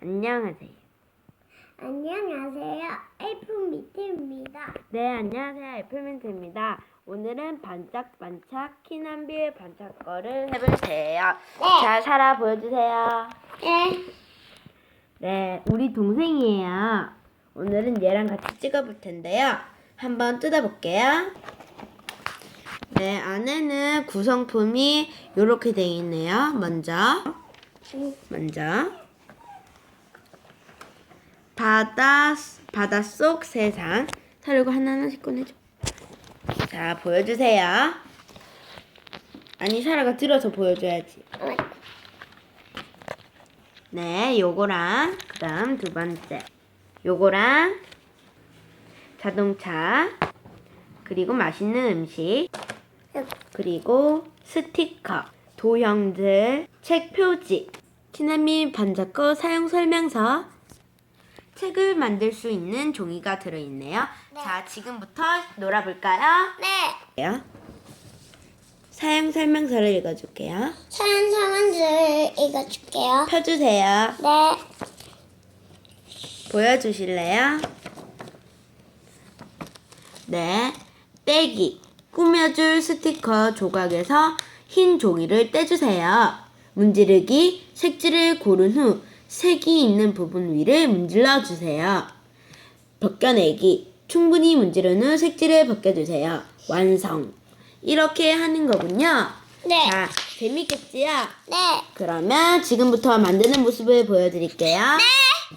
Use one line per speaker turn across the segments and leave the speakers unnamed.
안녕하세요.
안녕하세요. 에이프 미트입니다.
네, 안녕하세요. 애플민트입니다. 오늘은 반짝반짝 키남빌 반짝 거를 해볼 테예요.
네.
자, 사라 보여주세요.
네.
네, 우리 동생이에요. 오늘은 얘랑 같이 찍어볼 텐데요. 한번 뜯어볼게요. 네, 안에는 구성품이 이렇게 되어 있네요. 먼저, 먼저 바다 바닷속 세상. 사려고 하나하나씩 꺼내줘. 자, 보여주세요. 아니, 사라가 들어서 보여줘야지. 네, 요거랑 그다음 두 번째 요거랑 자동차 그리고 맛있는 음식 그리고 스티커 도형들 책 표지 키나미 반자꺼 사용 설명서 책을 만들 수 있는 종이가 들어있네요.
네.
자, 지금부터 놀아볼까요?
네.
사용 설명서를 읽어줄게요.
사연 상한줄 읽어줄게요.
펴주세요.
네.
보여주실래요? 네. 떼기. 꾸며줄 스티커 조각에서 흰 종이를 떼주세요. 문지르기. 색지를 고른 후 색이 있는 부분 위를 문질러 주세요. 벗겨내기. 충분히 문지른 후 색지를 벗겨주세요. 완성. 이렇게 하는 거군요.
네.
자, 재밌겠지요?
네.
그러면 지금부터 만드는 모습을 보여드릴게요.
네.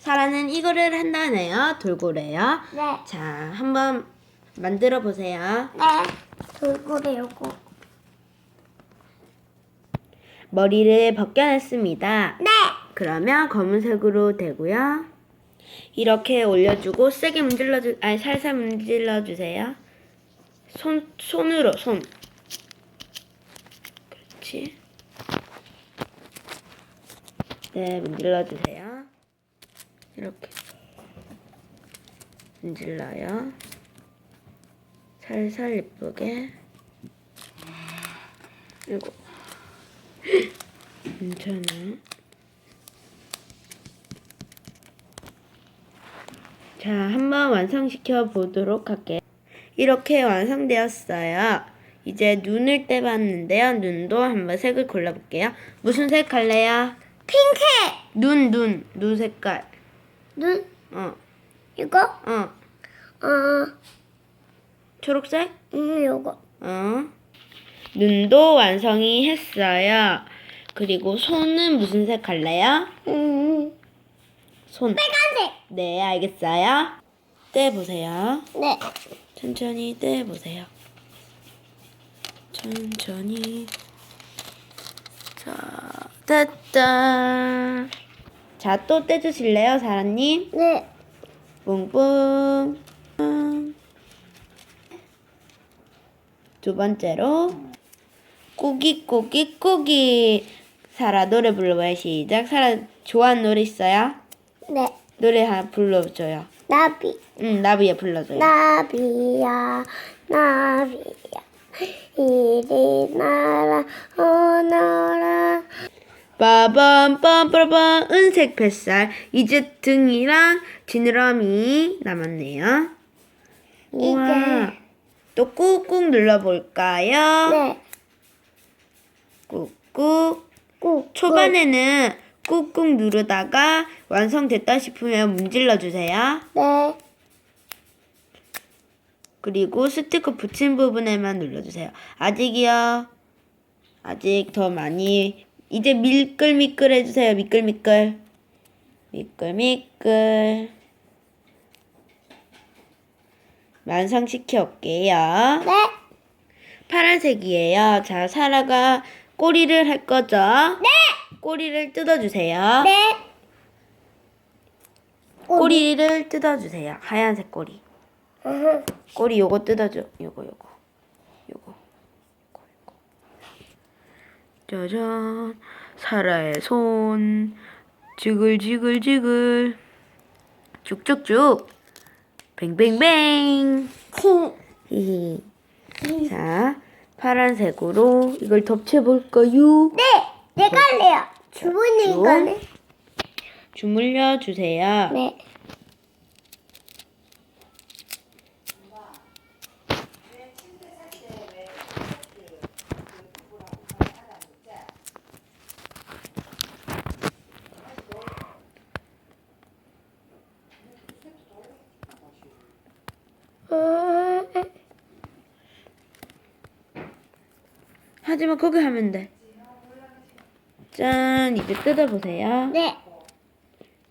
사라는 이거를 한다네요. 돌고래요.
네.
자, 한번 만들어 보세요.
네. 돌고래 요거.
머리를 벗겨냈습니다.
네.
그러면 검은색으로 되고요. 이렇게 올려주고 세게 문질러 주, 아니 살살 문질러 주세요. 손 손으로 손. 그렇지. 네, 문질러 주세요. 이렇게 문질러요. 살살 예쁘게. 이거 괜찮아. 자, 한번 완성시켜 보도록 할게요. 이렇게 완성되었어요. 이제 눈을 떼봤는데요. 눈도 한번 색을 골라볼게요. 무슨 색 할래요?
핑크.
눈, 눈, 눈 색깔.
눈.
어,
이거.
어.
어.
초록색?
음 요거.
어. 눈도 완성이 했어요. 그리고 손은 무슨 색 할래요?
음.
손.
빨간 색.
네, 알겠어요. 떼보세요.
네.
천천히 떼보세요. 천천히. 자, 됐다. 자, 또 떼주실래요, 사라님?
네.
뿡뿡. 뿡. 두 번째로 꾸기 꾸기 꾸기 사라 노래 불러봐요 시작 사라 좋아하는 노래 있어요?
네.
노래 하나 불러줘요.
나비.
응 나비야 불러줘요.
나비야 나비야. 이리 나라 오너라
빠밤 빰빠밤 은색 뱃살. 이제 등이랑 지느러미 남았네요. 우와. 또 꾹꾹 눌러볼까요?
네.
꾹꾹
꾹.
초반에는 꾹꾹 누르다가 완성됐다 싶으면 문질러 주세요.
네.
그리고 스티커 붙인 부분에만 눌러주세요. 아직이요. 아직 더 많이 이제 미끌미끌 해주세요. 미끌미끌. 미끌미끌. 완성시켜 올게요.
네.
파란색이에요. 자, 사라가 꼬리를 할 거죠?
네.
꼬리를 뜯어주세요.
네.
꼬리를 뜯어주세요. 하얀색 꼬리.
으흠.
꼬리 요거 뜯어줘. 요거 요거. 요거. 짜잔. 사라의 손. 지글지글지글. 쭉쭉쭉. 뱅뱅뱅. 히히. 자, 파란색으로 이걸 덮쳐볼까요?
네. 내가 할래요. 주문이
쭉.
이거네.
주물려 주세요.
네. 음,
하지만 거기 하면 돼. 짠, 이제 뜯어보세요.
네.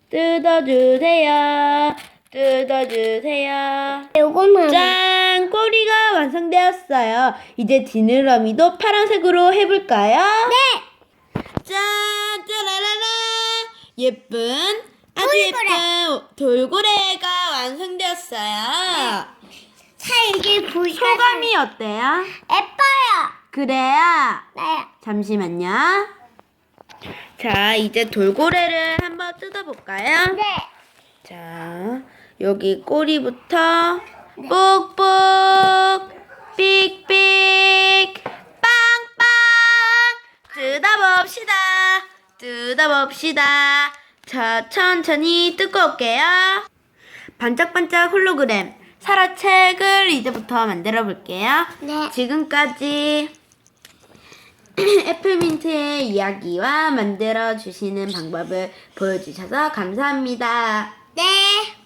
뜯어주세요. 뜯어주세요.
요거만.
짠! 꼬리가 완성되었어요. 이제 지느러미도 파란색으로 해볼까요?
네.
짠! 짜라라라! 예쁜, 아주
돌고래.
예쁜 돌고래가 완성되었어요.
살기 부셔.
소감이 어때요?
예뻐요.
그래요.
네.
잠시만요. 자, 이제 돌고래를 한번 뜯어볼까요?
네.
자, 여기 꼬리부터 뽁뽁, 삑삑, 빵빵! 뜯어봅시다. 뜯어봅시다. 자, 천천히 뜯고 올게요. 반짝반짝 홀로그램. 사라책을 이제부터 만들어 볼게요.
네.
지금까지 애플민트의 이야기와 만들어 주시는 방법을 보여주셔서 감사합니다.
네.